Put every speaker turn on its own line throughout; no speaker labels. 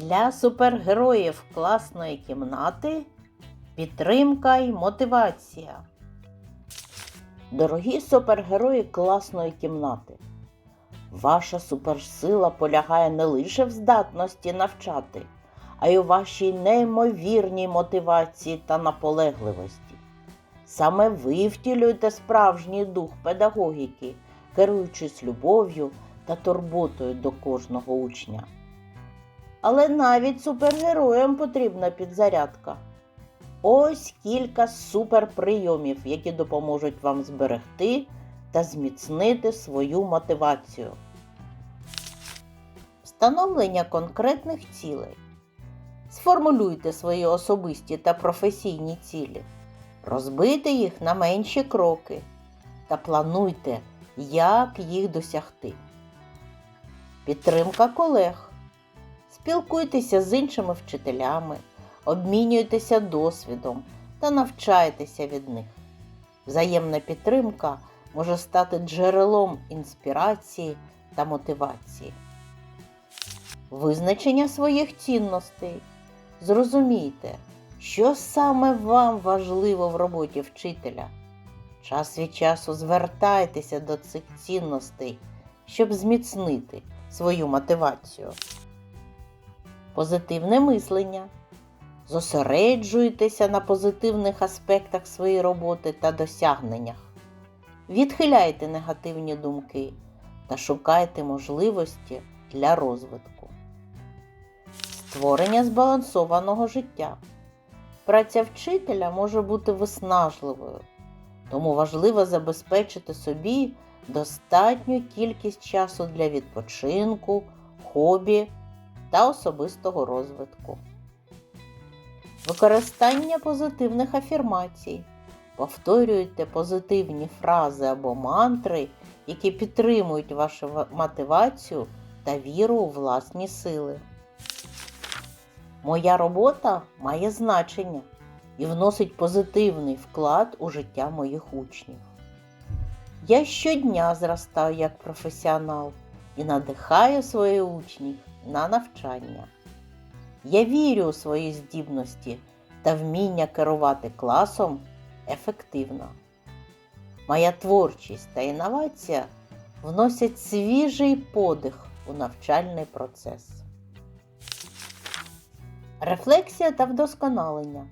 Для супергероїв класної кімнати підтримка й мотивація. Дорогі супергерої класної кімнати. Ваша суперсила полягає не лише в здатності навчати, а й у вашій неймовірній мотивації та наполегливості. Саме ви втілюєте справжній дух педагогіки, керуючись любов'ю та турботою до кожного учня. Але навіть супергероям потрібна підзарядка. Ось кілька суперприйомів, які допоможуть вам зберегти та зміцнити свою мотивацію. Встановлення конкретних цілей. Сформулюйте свої особисті та професійні цілі. Розбийте їх на менші кроки та плануйте, як їх досягти. Підтримка колег. Спілкуйтеся з іншими вчителями, обмінюйтеся досвідом та навчайтеся від них. Взаємна підтримка може стати джерелом інспірації та мотивації. Визначення своїх цінностей. Зрозумійте, що саме вам важливо в роботі вчителя. Час від часу звертайтеся до цих цінностей, щоб зміцнити свою мотивацію. Позитивне мислення. Зосереджуйтеся на позитивних аспектах своєї роботи та досягненнях. Відхиляйте негативні думки та шукайте можливості для розвитку. Створення збалансованого життя. Праця вчителя може бути виснажливою, тому важливо забезпечити собі достатню кількість часу для відпочинку, хобі та особистого розвитку. Використання позитивних афірмацій. Повторюйте позитивні фрази або мантри, які підтримують вашу мотивацію та віру у власні сили. Моя робота має значення і вносить позитивний вклад у життя моїх учнів. Я щодня зростаю як професіонал і надихаю своїх учнів на навчання. Я вірю у свої здібності та вміння керувати класом ефективно. Моя творчість та інновація вносять свіжий подих у навчальний процес. Рефлексія та вдосконалення.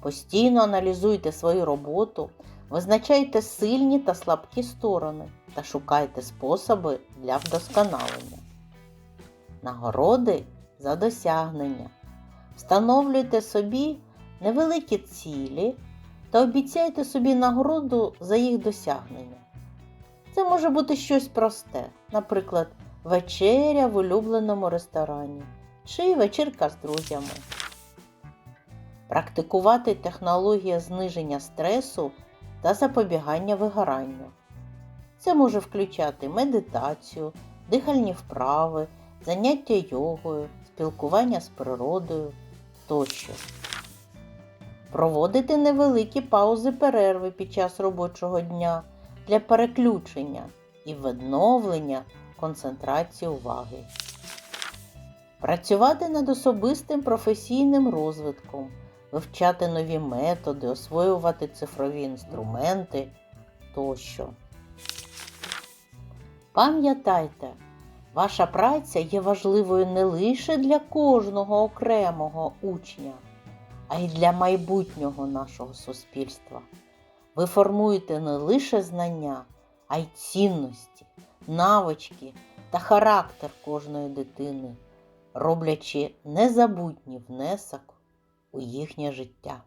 Постійно аналізуйте свою роботу, визначайте сильні та слабкі сторони та шукайте способи для вдосконалення. Нагороди за досягнення. Встановлюйте собі невеликі цілі та обіцяйте собі нагороду за їх досягнення. Це може бути щось просте, наприклад, вечеря в улюбленому ресторані чи вечірка з друзями. Практикувати технологія зниження стресу та запобігання вигоранню. Це може включати медитацію, дихальні вправи, заняття йогою, спілкування з природою тощо. Проводити невеликі паузи перерви під час робочого дня для переключення і відновлення концентрації уваги. Працювати над особистим професійним розвитком, вивчати нові методи, освоювати цифрові інструменти тощо. Пам'ятайте, ваша праця є важливою не лише для кожного окремого учня, а й для майбутнього нашого суспільства. Ви формуєте не лише знання, а й цінності, навички та характер кожної дитини, роблячи незабутній внесок у їхнє життя.